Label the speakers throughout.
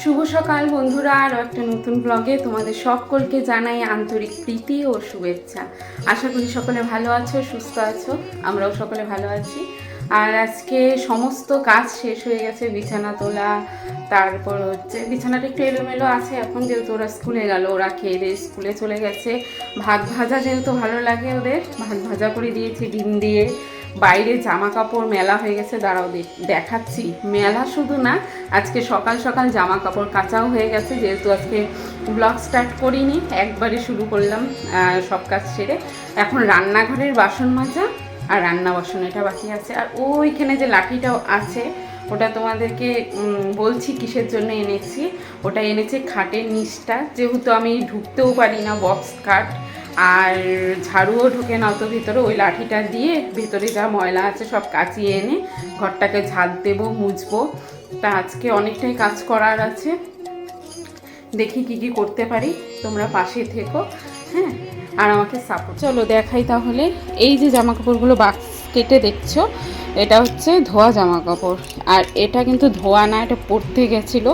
Speaker 1: শুভ সকাল বন্ধুরা, আরও একটা নতুন ব্লগে তোমাদের সকলকে জানাই আন্তরিক প্রীতি ও শুভেচ্ছা। আশা করি সকলে ভালো আছো, সুস্থ আছো, আমরাও সকলে ভালো আছি। আর আজকে সমস্ত কাজ শেষ হয়ে গেছে, বিছানা তোলা, তারপর হচ্ছে বিছানাটা একটু এলোমেলো আছে, এখন যেহেতু ওরা স্কুলে গেল, ওরা খেয়ে দিয়ে স্কুলে চলে গেছে। ভাত ভাজা যেহেতু ভালো লাগে ওদের, ভাত ভাজা করে দিয়েছি, ডিম দিয়ে। বাইরে জামা কাপড় মেলা হয়ে গেছে, দাঁড়াও দেখ- দেখাচ্ছি। মেলা শুধু না, আজকে সকাল সকাল জামা কাপড় কাচাও হয়ে গেছে, যেহেতু আজকে ব্লগ স্টার্ট করিনি, একবারে শুরু করলাম সব কাজ সেরে। এখন রান্নাঘরের বাসন মাজা আর রান্না বাসন এটা বাকি আছে। আর ওইখানে যে লাঠিটাও আছে, ওটা তোমাদেরকে বলছি কিসের জন্য এনেছি। ওটা এনেছে খাটের নিচটা, যেহেতু আমি ঢুকতেও পারি না বক্স কাট আর ঝাড়ুও ঢুকে না তো ভিতরে, ওই লাঠিটা দিয়ে ভিতরে যা ময়লা আছে সব কাচিয়ে এনে ঘরটাকে ঝাঁট দেবো, মুছবো। তা আজকে অনেকটাই কাজ করার আছে। দেখি কি কি করতে পারি, তোমরা পাশে থেকো হ্যাঁ? আর আমাকে সাপোর্ট চলো দেখাই তাহলে। এই যে জামা কাপড়গুলো বাক্স কেটে দেখছ এটা হচ্ছে ধোয়া জামা কাপড় আর এটা কিন্তু ধোয়া না, এটা পরতে গেছিল।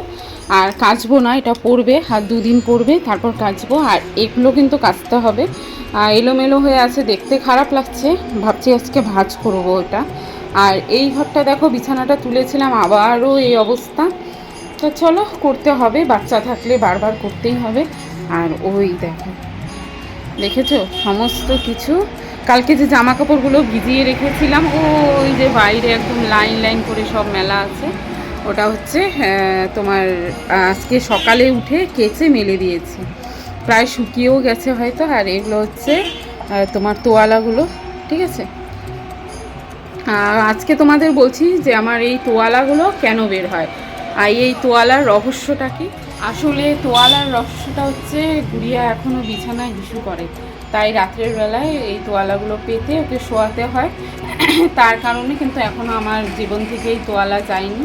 Speaker 1: আর কাচবো না, এটা পরবে আর দুদিন পরবে তারপর কাচবো। আর এগুলো কিন্তু কাচতে হবে। আর এলোমেলো হয়ে আছে, দেখতে খারাপ লাগছে। ভাবছি আজকে ভাজ করব ওটা আর এই ঘরটা দেখো, বিছানাটা তুলেছিলাম, আবারও এই অবস্থা। তো চলো, করতে হবে, বাচ্চা থাকলে বারবার করতেই হবে। আর ওই দেখো, দেখেছ? সমস্ত কিছু কালকে যে জামা কাপড়গুলো ভিজিয়ে রেখেছিলাম, ও ওই যে বাইরে একদম লাইন লাইন করে সব মেলা আছে। ওটা হচ্ছে তোমার, আজকে সকালে উঠে কেচে মেলে দিয়েছি। প্রায় শুকিয়েও গেছে হয়তো, আর এগুলো হচ্ছে তোমার তোয়ালাগুলো, ঠিক আছে? আজকে তোমাদের বলছি যে আমার এই তোয়ালাগুলো কেন বের হয়? আর এই তোয়ালার রহস্যটা কি? আসলে তোয়ালার রহস্যটা হচ্ছে, গুড়িয়া এখনও বিছানায় হিসু করে। তাই রাত্রের বেলায় এই তোয়ালাগুলো পেতে ওকে শোয়াতে হয়। তার কারণে কিন্তু এখনও আমার জীবন থেকে এই তোয়ালা যায়নি।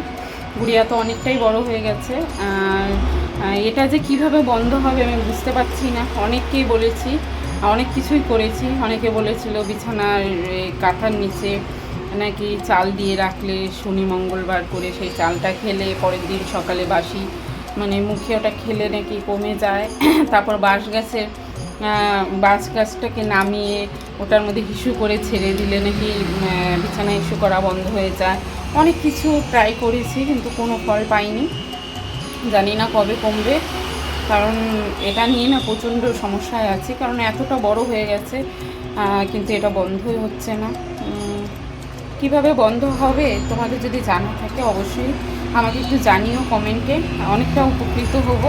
Speaker 1: গুড়িয়া তো অনেকটাই বড় হয়ে গেছে। আর এটা যে কীভাবে বন্ধ হবে আমি বুঝতে পারছি না। অনেককেই বলেছি, অনেক কিছুই করেছি। অনেকে বলেছিল বিছানার কাঁথার নিচে নাকি চাল দিয়ে রাখলে শনি মঙ্গলবার করে সেই চালটা খেলে, পরের দিন সকালে বাসি মানে মুখে ওটা খেলে নাকি কমে যায়। তারপর বাঁশ গাছের বাঁশ গাছটাকে নামিয়ে ওটার মধ্যে হিসু করে ছেড়ে দিলে নাকি বিছানা হিসু করা বন্ধ হয়ে যায়। অনেক কিছু ট্রাই করেছি, কিন্তু কোনো ফল পাইনি। জানি না কবে কমবে, কারণ এটা নিয়ে না প্রচণ্ড সমস্যায় আছি, কারণ এতটা বড় হয়ে গেছে কিন্তু এটা বন্ধই হচ্ছে না। কীভাবে বন্ধ হবে তোমাদের যদি জানা থাকে অবশ্যই আমাকে একটু জানিও কমেন্টে, অনেকটা উপকৃত হব।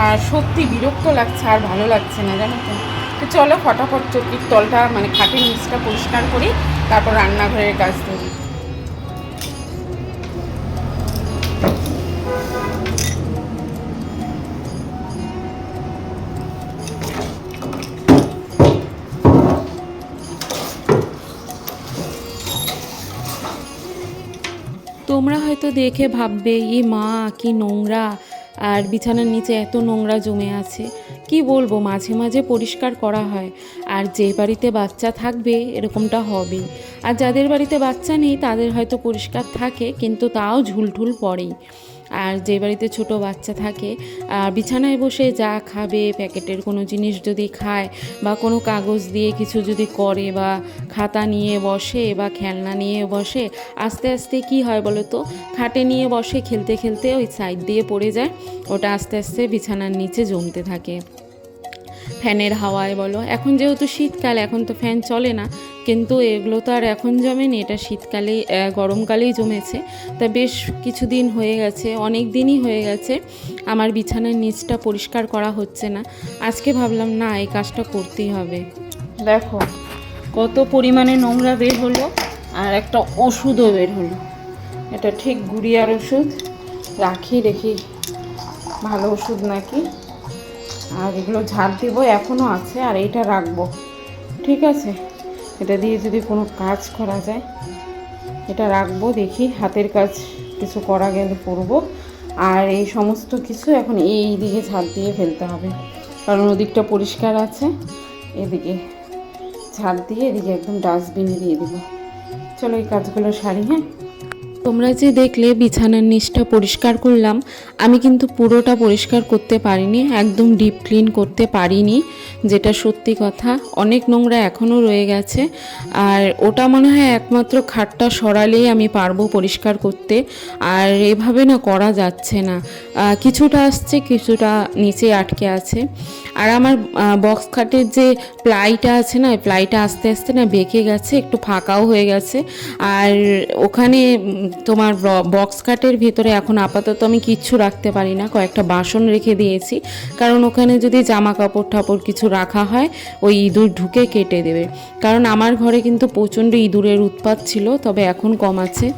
Speaker 1: আর সত্যি বিরক্ত লাগছে আর ভালো লাগছে না, জানো তো। তো চলো ফটাফট চকির তলটা মানে খাটের নিচটা পরিষ্কার করি, তারপর রান্নাঘরের কাজ ধরি।
Speaker 2: তোমরা হয়তো দেখে ভাববে, এ মা, কি নোংরা। আর বিছানার নিচে এত নোংরা জমে আছে। কি বলব, মাঝে মাঝে পরিষ্কার করা হয়। আর যে বাড়িতে বাচ্চা থাকবে, এরকমটা হবেই। আর যাদের বাড়িতে বাচ্চা নেই, তাদের হয়তো পরিষ্কার থাকে, কিন্তু তাও ঝুলঠুল পড়েই। আর যে বাড়িতে ছোট বাচ্চা থাকে বিছানায় বসে যা খাবে, প্যাকেটের কোনো জিনিস যদি খায় বা কোনো কাগজ দিয়ে কিছু যদি করে বা খাতা নিয়ে বসে বা খেলনা নিয়ে বসে, আস্তে আস্তে কি হয় বলো তো খাটে নিয়ে বসে খেলতে খেলতে ওই সাইড দিয়ে পড়ে যায়, ওটা আস্তে আস্তে বিছানার নিচে জমতে থাকে। ফ্যানের হাওয়ায় বলো। এখন যেহেতু শীতকাল, এখন তো ফ্যান চলে না, কিন্তু এগুলো তো আর এখন জমেনি। এটা শীতকালেই গরমকালেই জমেছে। তা বেশ কিছুদিন হয়ে গেছে, অনেক দিনই হয়ে গেছে। আমার বিছানার নিচটা পরিষ্কার করা হচ্ছে না। আজকে ভাবলাম, না, এই কাজটা করতেই হবে।
Speaker 1: দেখো, কত পরিমাণে নোংরা বের হলো আর একটা ওষুধও বের হলো। এটা ঠিক গুড়িয়ার ওষুধ। রাখি দেখি, ভালো ওষুধ নাকি? আর এগুলো ঝাড় দিব এখনও আছে, আর এইটা রাখব। ঠিক আছে? এটা দিয়ে যদি কোনো কাজ করা যায়, এটা রাখব, দেখি হাতের কাজ কিছু করা গেলে করব। আর এই সমস্ত কিছু এখন এই দিকে ঝাড় দিয়ে ফেলতে হবে। কারণ ওদিকটা পরিষ্কার আছে, এদিকে ঝাড় দিয়ে এদিকে একদম ডাস্টবিনে দিয়ে দেবো। চলো এই কাজগুলো সারি হ্যাঁ?
Speaker 2: তোমরা যে দেখলে বিছানার নিচটা পরিষ্কার করলাম, আমি কিন্তু পুরোটা পরিষ্কার করতে পারিনি, একদম ডিপ ক্লিন করতে পারিনি। যেটা সত্যি কথা, অনেক নোংরা এখনও রয়ে গেছে। আর ওটা মনে হয় একমাত্র খাটটা সরালেই আমি পারব পরিষ্কার করতে। আর এভাবে না করা যাচ্ছে না। কিছুটা আসছে, কিছুটা নিচে আটকে আছে। আর আমার বক্স খাটের যে প্লাইটা আছে না প্লাইটা আস্তে আস্তে না বেঁকে গেছে, একটু ফাঁকাও হয়ে গেছে। আর ওখানে তোমার বক্স খাটের ভিতরে এখন আপাতত আমি কিচ্ছু রাখতে পারি না। কয়েকটা বাসন রেখে দিয়েছি। কারণ ওখানে যদি জামা কাপড় টাপড় কিছু রাখা হয়, ওই ইঁদুর ঢুকে কেটে দেবে। কারণ আমার ঘরে কিন্তু প্রচণ্ড ইঁদুরের উৎপাত ছিল, তবে এখন কম আছে।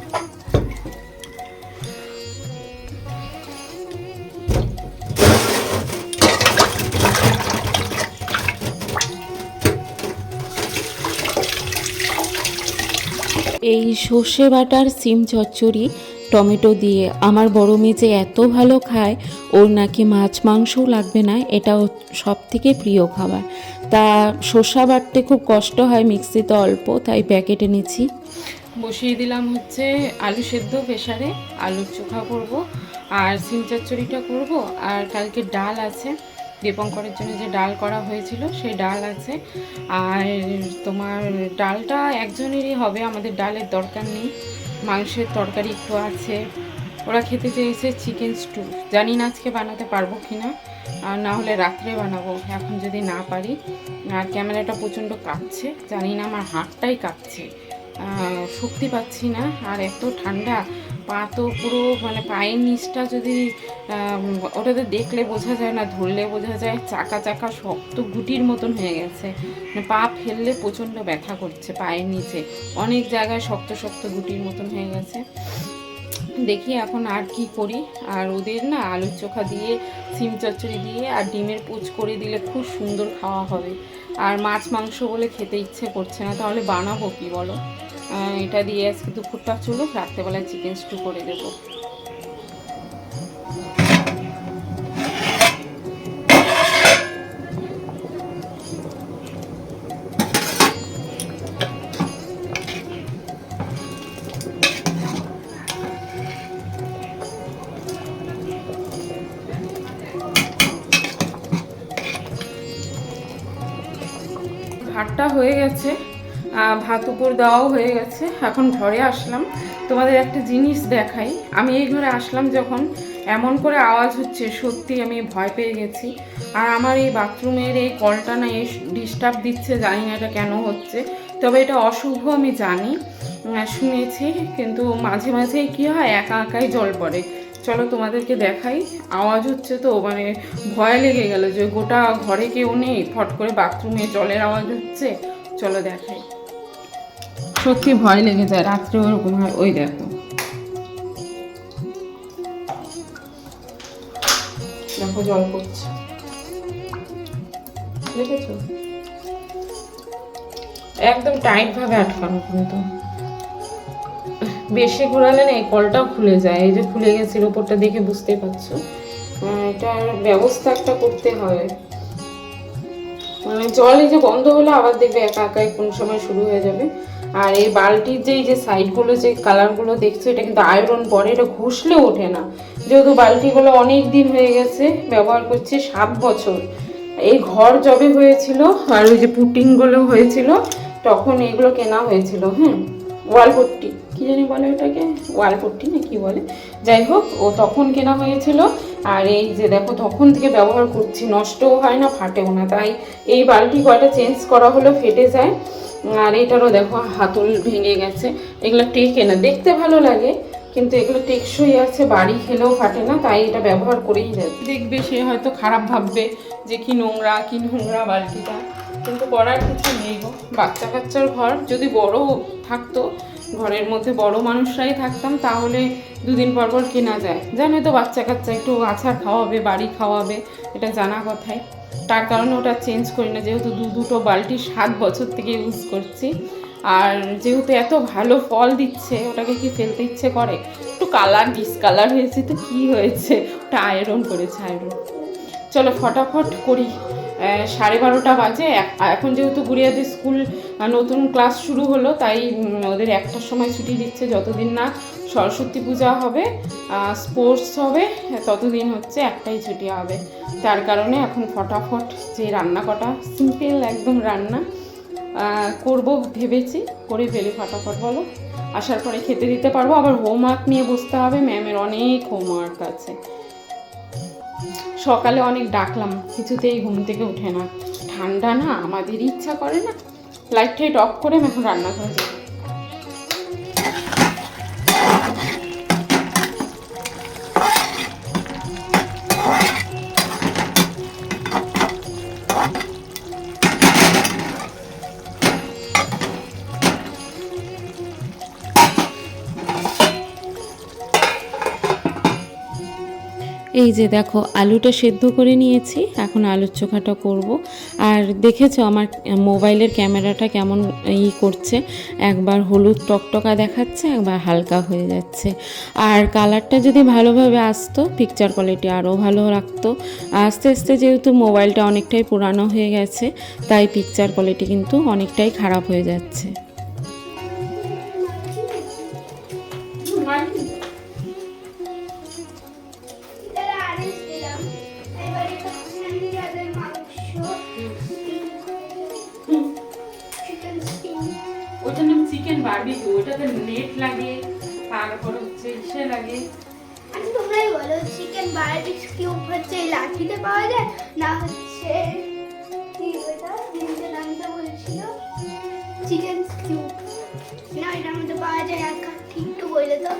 Speaker 2: এই সর্ষে বাটার সিম চচ্চড়ি টমেটো দিয়ে। আমার বড় মেয়ে যে এত ভালো খায়, ওর নাকি মাছ মাংসও লাগবে না, এটা সব থেকে প্রিয় খাবার। তা শসা বাটতে খুব কষ্ট হয় মিক্সিতে অল্প, তাই প্যাকেটে নিচ্ছি।
Speaker 1: বসিয়ে দিলাম হচ্ছে আলু সেদ্ধ প্রেসারে আলুর চোখা করব, আর সিম চচ্চড়িটা করব, আর কালকে ডাল আছে। দীপঙ্করের জন্য যে ডাল করা হয়েছিল, সেই ডাল আছে। আর তোমার ডালটা একজনেরই হবে, আমাদের ডালের দরকার নেই। মাংসের তরকারি একটু আছে। ওরা খেতে চেয়েছে চিকেন স্টু জানি না আজকে বানাতে পারব কি না আর না হলে রাত্রে বানাবো। এখন যদি না পারি, আর ক্যামেরাটা প্রচণ্ড কাঁপছে। জানি না আমার হাতটাই কাঁপছে। শক্তি পাচ্ছি না। আর এত ঠান্ডা। পা তো পুরো মানে পায়ের নিচটা যদি ওটাতে দেখলে বোঝা যায় না, ধরলে বোঝা যায়, চাকা চাকা শক্ত গুটির মতন হয়ে গেছে। মানে পা ফেললে প্রচণ্ড ব্যথা করছে পায়ের নিচে। অনেক জায়গায় শক্ত শক্ত গুটির মতন হয়ে গেছে। দেখি এখন আর কি করি। আর ওদের না আলুর চোখা দিয়ে, সিম চচ্চড়ি দিয়ে আর ডিমের পুচ করে দিলে খুব সুন্দর খাওয়া হবে। আর মাছ মাংস বলে খেতে ইচ্ছে করছে না, তাহলে বানাবো কি বলো? এটা দিয়ে আজকে দুপুরটা চলুক রাত্রেবেলায় চিকেন স্টু করে দেবো। ভাতটা হয়ে গেছে। ভাত উপর দেওয়াও হয়ে গেছে। এখন ঘরে আসলাম। তোমাদের একটা জিনিস দেখাই। আমি এই ঘরে আসলাম যখন এমন করে আওয়াজ হচ্ছে, সত্যি আমি ভয় পেয়ে গেছি। আর আমার এই বাথরুমের এই কলটা না, এই ডিস্টার্ব দিচ্ছে, জানি না এটা কেন হচ্ছে। তবে এটা অশুভ, আমি জানি শুনেছি। কিন্তু মাঝে মাঝে কি হয়, একা একাই জল পড়ে। চলো তোমাদেরকে দেখাই। আওয়াজ হচ্ছে তো মানে ভয় লেগে গেল যে গোটা ঘরে কেউ নেই। ফট করে বাথরুমে জলের আওয়াজ হচ্ছে। চলো দেখাই। সত্যি ভয় লেগে যায় রাত্রে ওরকম হয়। ওই দেখো। আটকানো কিন্তু। বেশি ঘোরালে না এই কলটাও খুলে যায়। এই যে খুলে গেছে এর উপরটা দেখে বুঝতেই পারছ। আহ, এটার ব্যবস্থা একটা করতে হবে মানে জল এই যে বন্ধ হলে আবার দেখবে একা একাই কোন সময় শুরু হয়ে যাবে। আর এই বালটির যে, এই যে সাইডগুলো যে কালারগুলো দেখছ, এটা কিন্তু আয়রন পরে, এটা ঘষলেও ওঠে না। যেহেতু বালতিগুলো অনেক দিন হয়ে গেছে, ব্যবহার করছে সাত বছর। এই ঘর জবে হয়েছিল, আর ওই যে পুটিংগুলো হয়েছিল, তখন এগুলো কেনা হয়েছিল হ্যাঁ ওয়ালপট্টি। কি জানি বলে ওটাকে? ওয়ালপট্টি না কি বলে? যাই হোক, ও তখন কেনা হয়েছিল। আর এই যে দেখো, তখন থেকে ব্যবহার করছি, নষ্টও হয় না, ফাটেও না। তাই এই বালতি কয়টা চেঞ্জ করা হলো ফেটে যায়। আর এটারও দেখো, হাতল ভেঙে গেছে। এগুলো টেকে না, দেখতে ভালো লাগে, কিন্তু এগুলো টেকসই আছে, বাড়ি খেলেও ফাটে না, তাই এটা ব্যবহার করেই যায় দেখবে সে হয়তো খারাপ ভাববে যে কি নোংরা কি নোংরা বালতিটা। কিন্তু করার কিছু নেই গো। বাচ্চা কাচ্চার ঘর যদি বড় থাকতো ঘরের মধ্যে বড় মানুষরাই থাকতাম, তাহলে দুদিন পর পর কেনা যায়। জানো তো বাচ্চা কাচ্চা একটু আছাড় খাওয়াবে, বাড়ি খাওয়াবে, এটা জানা কথাই। তার কারণে ওটা চেঞ্জ করি না, যেহেতু দু দুটো বালতি সাত বছর থেকে ইউজ করছি। আর যেহেতু এত ভালো ফল দিচ্ছে, ওটাকে কি ফেলতে ইচ্ছে করে? একটু কালার ডিসকালার হয়েছে তো কি হয়েছে? ওটা আয়রন করেছে আয়রন চলো ফটাফট করি। সাড়ে বারোটা বাজে। এখন যেহেতু গুড়িয়াদের স্কুল নতুন ক্লাস শুরু হলো, তাই ওদের একটার সময় ছুটি দিচ্ছে যতদিন না সরস্বতী পূজা হবে স্পোর্টস হবে, ততদিন হচ্ছে একটাই ছুটি হবে। তার কারণে এখন ফটাফট যে রান্না কটা, সিম্পল একদম রান্না করব ভেবেছি, করে ফেলি ফটাফট, বলো। আসার পরে খেতে দিতে পারব, আবার হোমওয়ার্ক নিয়ে বসতে হবে ম্যামের অনেক হোমওয়ার্ক আছে। সকালে অনেক ডাকলাম, কিছুতেই ঘুম থেকে উঠে না। ঠান্ডা না আমাদের ইচ্ছা করে না। লাইট টাইট অফ করে আমি এখন রান্না করে যাব
Speaker 2: এই যে দেখো, আলুটা সেদ্ধ করে নিয়েছি, এখন আলুর চোখাটা করব। আর দেখেছ আমার মোবাইলের ক্যামেরাটা কেমন ই করছে? একবার হলুদ টকটকা দেখাচ্ছে, একবার হালকা হয়ে যাচ্ছে। আর কালারটা যদি ভালোভাবে আসতো পিকচার কোয়ালিটি আরও ভালো রাখতো। আস্তে আস্তে যেহেতু মোবাইলটা অনেকটাই পুরানো হয়ে গেছে, তাই পিকচার কোয়ালিটি কিন্তু অনেকটাই খারাপ হয়ে যাচ্ছে।
Speaker 1: ওইটাতে নেট লাগে, তারপর হচ্ছে ইসে লাগে।
Speaker 3: আচ্ছা তোমরাই বলো চিকেন বারবিকিউ হচ্ছে? এই লাঠিতে পাওয়া যায়? না হচ্ছে চিকেন স্টিউ না এটা আমাদের পাওয়া যায় আর ঠিক তো বলে তো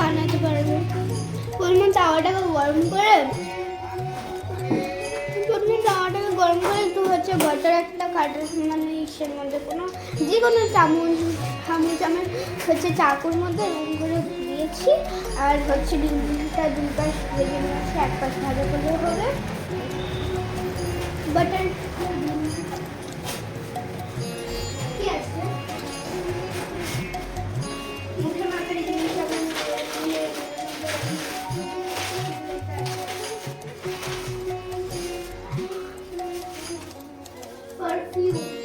Speaker 3: বানাতে পারবে প্রথমে তাওয়াটাকে গরম করে, প্রথমে তাওয়াটাকে গরম করে একটু হচ্ছে বাটার একটা কাটার মানে ইসের মধ্যে কোনো যে কোনো চামচ চামচ আমি হচ্ছে চাকুর মধ্যে এরকম করে দিয়েছি। আর হচ্ছে ডিমটা দুই পাশ ভেজে নিয়েছি, এক পাশ ভাজা করলেও হবে। Butter
Speaker 1: you.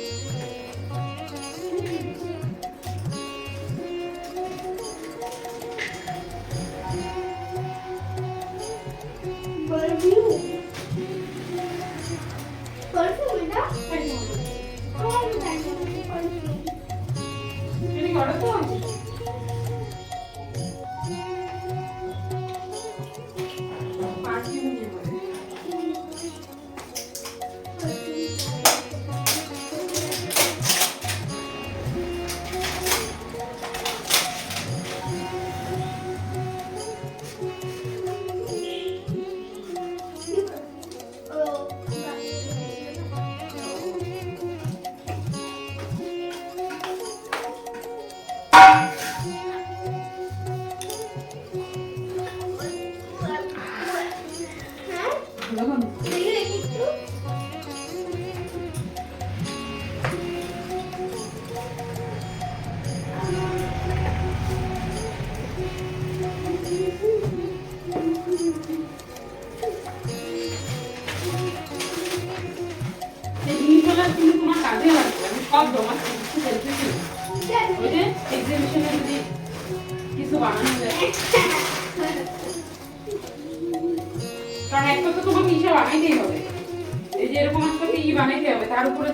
Speaker 1: তার উপরে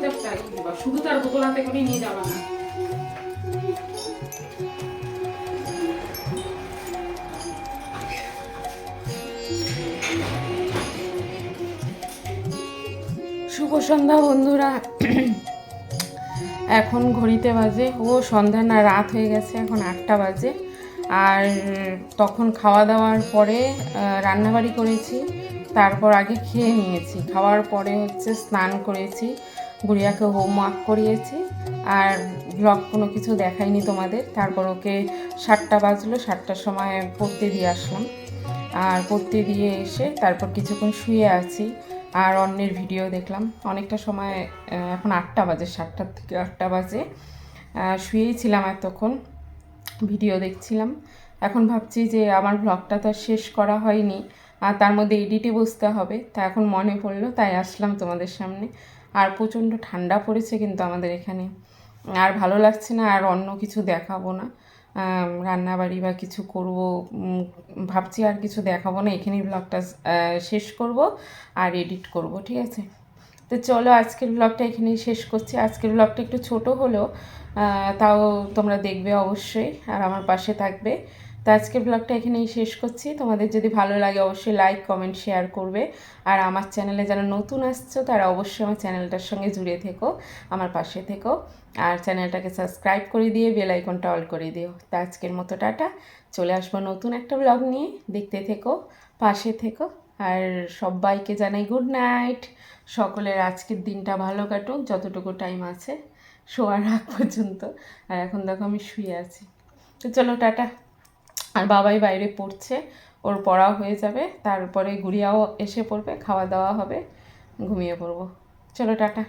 Speaker 1: শুধু তার বোতল হাতে করে নিয়ে যাবা না। শুভ সন্ধ্যা, বন্ধুরা। এখন ঘড়িতে বাজে। ও, সন্ধ্যা না, রাত হয়ে গেছে, এখন আটটা বাজে। আর তখন খাওয়া দাওয়ার পরে রান্নাবাড়ি করেছি। তারপর আগে খেয়ে নিয়েছি। খাওয়ার পরে হচ্ছে স্নান করেছি, গুড়িয়াকে হোমওয়ার্ক করিয়েছি আর ব্লগ কোনো কিছু দেখাইনি তোমাদের। তারপর ওকে সাতটা বাজলো, সাতটার সময় পড়তে দিয়ে আসলাম। আর পড়তে দিয়ে এসে তারপর কিছুক্ষণ শুয়ে আছি আর অন্যের ভিডিও দেখলাম। অনেকটা সময় এখন আটটা বাজে, সাতটার থেকে আটটা বাজে। শুয়েই ছিলাম এতক্ষণ, ভিডিও দেখছিলাম। এখন ভাবছি যে আমার ব্লগটা তো শেষ করা হয়নি। আর তার মধ্যে এডিটে বসতে হবে। তা এখন মনে পড়ল, তাই আসলাম তোমাদের সামনে। আর প্রচণ্ড ঠান্ডা পড়েছে কিন্তু আমাদের এখানে। আর ভালো লাগছে না, আর অন্য কিছু দেখাবো না। রান্নাবাড়ি বা কিছু করব ভাবছি আর কিছু দেখাবো না। এখানেই ব্লগটা শেষ করব আর এডিট করব, ঠিক আছে? তো চলো আজকের ব্লগটা এখানেই শেষ করছি। আজকের ব্লগটা একটু ছোট হলেও তাও তোমরা দেখবে অবশ্যই। আর আমার পাশে থাকবে। তো আজকের ব্লগটা এখানেই শেষ করছি। তোমাদের যদি ভালো লাগে অবশ্যই লাইক কমেন্ট শেয়ার করবে। আর আমার চ্যানেলে যারা নতুন আসছো, তারা অবশ্যই আমার চ্যানেলটার সঙ্গে জুড়ে থেকো, আমার পাশে থেকো। আর চ্যানেলটাকে সাবস্ক্রাইব করে দিয়ে বেল আইকনটা অল করে দিও। তো আজকের মতো টাটা। চলে আসব নতুন একটা ব্লগ নিয়ে। দেখতে থেকো, পাশে থেকো। আর সবাইকে জানাই গুড নাইট সকলের আজকের দিনটা ভালো কাটুক, যতটুকু টাইম আছে, শোয়ার আগ পর্যন্ত। আর এখন দেখো আমি শুয়ে আছি। তো চলো, টাটা। আর বাবাই বাইরে পড়ছে, ওর পড়া হয়ে যাবে, তারপরে গুড়িয়াও এসে পড়বে, খাওয়া দাওয়া হবে, ঘুমিয়ে পড়ব। চলো, টাটা।